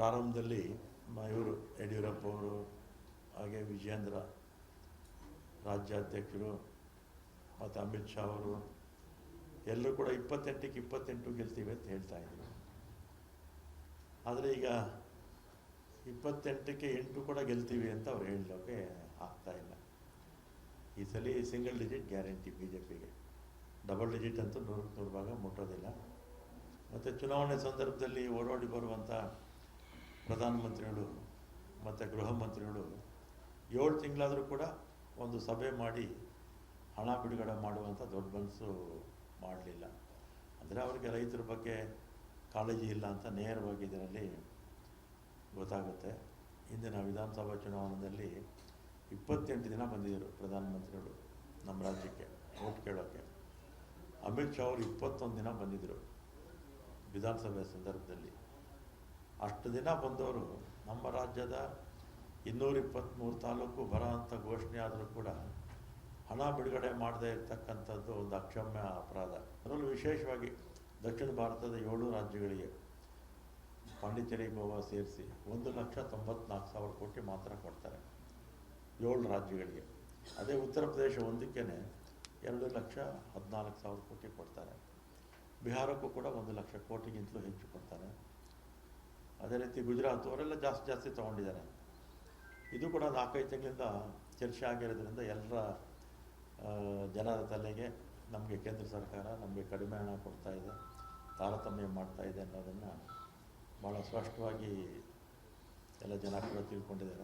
ಪ್ರಾರಂಭದಲ್ಲಿ ಇವರು ಯಡಿಯೂರಪ್ಪ ಅವರು ಹಾಗೆ ವಿಜೇಂದ್ರ ರಾಜ್ಯಾಧ್ಯಕ್ಷರು ಮತ್ತು ಅಮಿತ್ ಶಾ ಅವರು ಎಲ್ಲರೂ ಕೂಡ ಇಪ್ಪತ್ತೆಂಟಕ್ಕೆ ಇಪ್ಪತ್ತೆಂಟು ಗೆಲ್ತೀವಿ ಅಂತ ಹೇಳ್ತಾ ಇದ್ರು. ಆದರೆ ಈಗ ಇಪ್ಪತ್ತೆಂಟಕ್ಕೆ ಎಂಟು ಕೂಡ ಗೆಲ್ತೀವಿ ಅಂತ ಅವ್ರು ಹೇಳೋಕೆ ಆಗ್ತಾಯಿಲ್ಲ ಈ ಸಲ single digit guarantee B J ಪಿಗೆ ಡಬಲ್ ಡಿಜಿಟ್ ಅಂತೂ ನೂರಕ್ಕೆ ನೂರು ಭಾಗ ಮುಟ್ಟೋದಿಲ್ಲ. ಮತ್ತು ಚುನಾವಣೆ ಸಂದರ್ಭದಲ್ಲಿ ಓಡಾಡಿ ಬರುವಂಥ ಪ್ರಧಾನಮಂತ್ರಿಗಳು ಮತ್ತು ಗೃಹ ಮಂತ್ರಿಗಳು ಏಳು ತಿಂಗಳಾದರೂ ಕೂಡ ಒಂದು ಸಭೆ ಮಾಡಿ ಹಣ ಬಿಡುಗಡೆ ಮಾಡುವಂಥ ದೊಡ್ಡ ಮನಸ್ಸು ಮಾಡಲಿಲ್ಲ. ಅಂದರೆ ಅವರಿಗೆ ರೈತರ ಬಗ್ಗೆ ಕಾಳಜಿ ಇಲ್ಲ ಅಂತ ನೇರವಾಗಿ ಇದರಲ್ಲಿ ಗೊತ್ತಾಗುತ್ತೆ. ಇಂದಿನ ವಿಧಾನಸಭಾ ಚುನಾವಣೆಯಲ್ಲಿ ಇಪ್ಪತ್ತೆಂಟು ದಿನ ಬಂದಿದ್ದರು ಪ್ರಧಾನಮಂತ್ರಿಗಳು ನಮ್ಮ ರಾಜ್ಯಕ್ಕೆ, ಓಟ್ ಕೇಳೋಕ್ಕೆ. ಅಮಿತ್ ಶಾ ಅವರು ಇಪ್ಪತ್ತೊಂದು ದಿನ ಬಂದಿದ್ದರು ವಿಧಾನಸಭೆ ಸಂದರ್ಭದಲ್ಲಿ. ಅಷ್ಟು ದಿನ ಬಂದವರು ನಮ್ಮ ರಾಜ್ಯದ ಇನ್ನೂರ ಇಪ್ಪತ್ತ್ಮೂರು ತಾಲೂಕು ಬರ ಅಂತ ಘೋಷಣೆ ಆದರೂ ಕೂಡ ಹಣ ಬಿಡುಗಡೆ ಮಾಡದೇ ಇರತಕ್ಕಂಥದ್ದು ಒಂದು ಅಕ್ಷಮ್ಯ ಅಪರಾಧ. ಅದರಲ್ಲೂ ವಿಶೇಷವಾಗಿ ದಕ್ಷಿಣ ಭಾರತದ ಏಳು ರಾಜ್ಯಗಳಿಗೆ ಪಾಂಡಿಚೇರಿ ಗೋವಾ ಸೇರಿಸಿ ಒಂದು ಲಕ್ಷ ತೊಂಬತ್ನಾಲ್ಕು ಸಾವಿರ ಕೋಟಿ ಮಾತ್ರ ಕೊಡ್ತಾರೆ ಏಳು ರಾಜ್ಯಗಳಿಗೆ. ಅದೇ ಉತ್ತರ ಪ್ರದೇಶ ಒಂದಕ್ಕೇ ಎರಡು ಲಕ್ಷ ಹದಿನಾಲ್ಕು ಸಾವಿರ ಕೋಟಿ ಕೊಡ್ತಾರೆ. ಬಿಹಾರಕ್ಕೂ ಕೂಡ ಒಂದು ಲಕ್ಷ ಕೋಟಿಗಿಂತಲೂ ಹೆಚ್ಚು ಕೊಡ್ತಾರೆ. ಅದೇ ರೀತಿ ಗುಜರಾತ್ ಅವರೆಲ್ಲ ಜಾಸ್ತಿ ಜಾಸ್ತಿ ತೊಗೊಂಡಿದ್ದಾರೆ. ಇದು ಕೂಡ ನಾಲ್ಕೈದು ತಿಂಗಳಿಂದ ಚರ್ಚೆ ಆಗಿರೋದ್ರಿಂದ ಎಲ್ಲರ ಜನರ ತಲೆಗೆ ನಮಗೆ ಕೇಂದ್ರ ಸರ್ಕಾರ ನಮಗೆ ಕಡಿಮೆ ಹಣ ಕೊಡ್ತಾ ಇದೆ, ತಾರತಮ್ಯ ಮಾಡ್ತಾ ಇದೆ ಅನ್ನೋದನ್ನು ಭಾಳ ಸ್ಪಷ್ಟವಾಗಿ ಎಲ್ಲ ಜನ ಕೂಡ ತಿಳ್ಕೊಂಡಿದ್ದಾರೆ.